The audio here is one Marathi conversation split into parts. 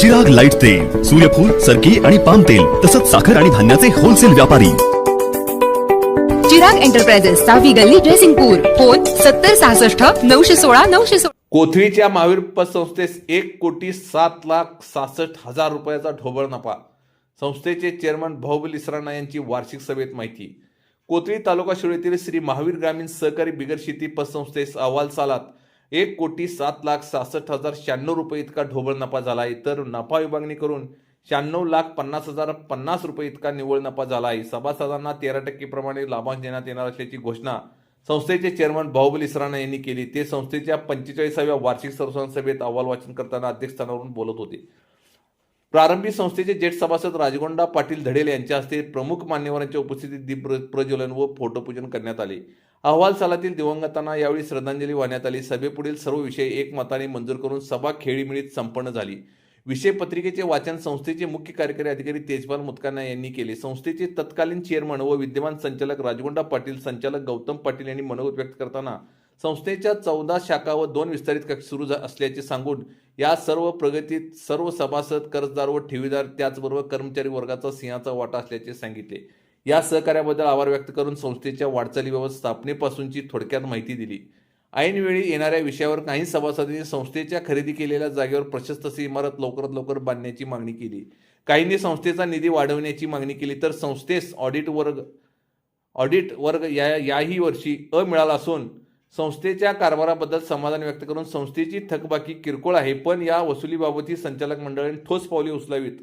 चिराग लाइट तेल सूर्यफूल सरकी आणि पाम तेल तसंच साखर आणि धान्याचे होलसेल व्यापारी. चिराग एंटरप्राइजेस सहावी गल्ली ड्रेसिंगपूर फोन सत्तर सहासष्ट नऊशे सोळा नऊशे सोळा. कोथळीच्या महावीर पतसंस्थेस एक कोटी सात लाख सहासष्ट हजार रुपयाचा ढोबळ नफा. संस्थेचे चेअरमन बाहुबली इसराणा यांची वार्षिक सभेत माहिती. कोथळी तालुका शिरोळीतील श्री महावीर ग्रामीण सहकारी बिगर शेती पतसंस्थेस अहवाल सालात. एक कोटी सात लाख सहासष्ट हजार शहाण्णव रुपये इतका ढोबळ नफा झाला. आहे तर नफा विभागणी करून शहाण्णव लाख पन्नास हजार पन्नास रुपये इतका निव्वळ नफा झाला आहे. सभासदांना तेरा टक्केप्रमाणे लाभांश देण्यात येणार असल्याची घोषणा संस्थेचे चेअरमन बाहुबली इसराणा यांनी केली. ते संस्थेच्या पंचेचाळीसाव्या वार्षिक सर्वसाधारण सभेत अहवाल वाचन करताना अध्यक्षस्थानावरून बोलत होते. प्रारंभी संस्थेचे जेठ सभासद राजगोंडा पाटील धडेल यांच्या हस्ते प्रमुख मान्यवरांच्या उपस्थितीत दीप प्रज्वलन व फोटोपूजन करण्यात आले. अहवाल सालातील दिवंगतांना यावेळी श्रद्धांजली वाहण्यात आली. सभेपुढील सर्व विषय एकमताने मंजूर करून सभा खेळीमिळीत संपन्न झाली. विषय पत्रिकेचे वाचन संस्थेचे मुख्य कार्यकारी अधिकारी तेजपाल मुतकाना यांनी केले. संस्थेचे तत्कालीन चेअरमन व विद्यमान संचालक राजगोंडा पाटील संचालक गौतम पाटील यांनी मनोगत व्यक्त करताना संस्थेच्या चौदा शाखा व दोन विस्तारित कक्ष सुरू झा- असल्याचे सांगून या सर्व प्रगतीत सर्व सभासद कर्जदार व ठेवीदार त्याचबरोबर कर्मचारी वर्गाचा सिंहाचा वाटा असल्याचे सांगितले. या सहकार्याबद्दल आभार व्यक्त करून संस्थेच्या वाटचालीबाबत स्थापनेपासूनची थोडक्यात माहिती दिली. ऐनवेळी येणाऱ्या विषयावर काही सभासदांनी संस्थेच्या खरेदी केलेल्या जागेवर प्रशस्त अशी इमारत लवकरात लवकर बांधण्याची मागणी केली. काहींनी संस्थेचा निधी वाढवण्याची मागणी केली तर संस्थेस ऑडिट वर्ग ऑडिट वर्ग या याही वर्षी अ मिळाला असून संस्थेच्या कारभाराबद्दल समाधान व्यक्त करून संस्थेची थकबाकी किरकोळ आहे. पण या वसुलीबाबतही संचालक मंडळाने ठोस पावले उचलावीत.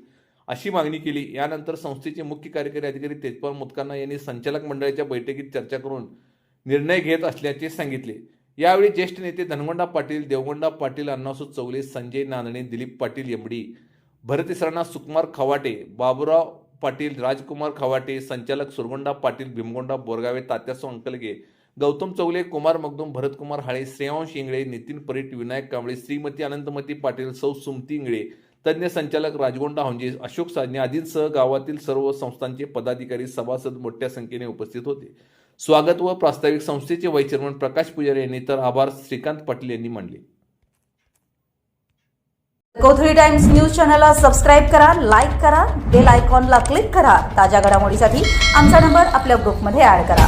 अशी मागणी केली. यानंतर संस्थेचे मुख्य कार्यकारी अधिकारी तेजपाल मुतकांना यांनी संचालक मंडळाच्या बैठकीत चर्चा करून निर्णय घेत असल्याचे सांगितले. यावेळी ज्येष्ठ नेते धनगोंडा पाटील देवगोंडा पाटील अण्णासू चौले संजय नांदणे दिलीप पाटील एमडी भरत सुकुमार खवाटे बाबुराव पाटील राजकुमार खवाटे संचालक सुरगोंडा पाटील भीमगोंडा बोरगावे तात्यासो अंकलगे गौतम चौले कुमार मगदूम भरतकुमार हाळे श्रेयांश इंगळे नितीन परीट विनायक कांबळे श्रीमती अनंतमती पाटील सौ सुमती इंगळे तज्ज्ञ संचालक राजगोंडा हंजे अशोक साजने आदींसह गावातील सर्व संस्थांचे पदाधिकारी सभासद मोठ्या संख्येने उपस्थित होते. स्वागत व प्रास्ताविक संस्थेचे व्हाईस चेअरमन प्रकाश पुजारी यांनी तर आभार श्रीकांत पाटील यांनी मानले. कोथळी टाइम्स न्यूज चॅनलला सबस्क्राईब करा लाईक करा बेल आयकॉनला क्लिक करा. ताज्या घडामोडीसाठी आमचा नंबर आपल्या ग्रुपमध्ये ऍड करा.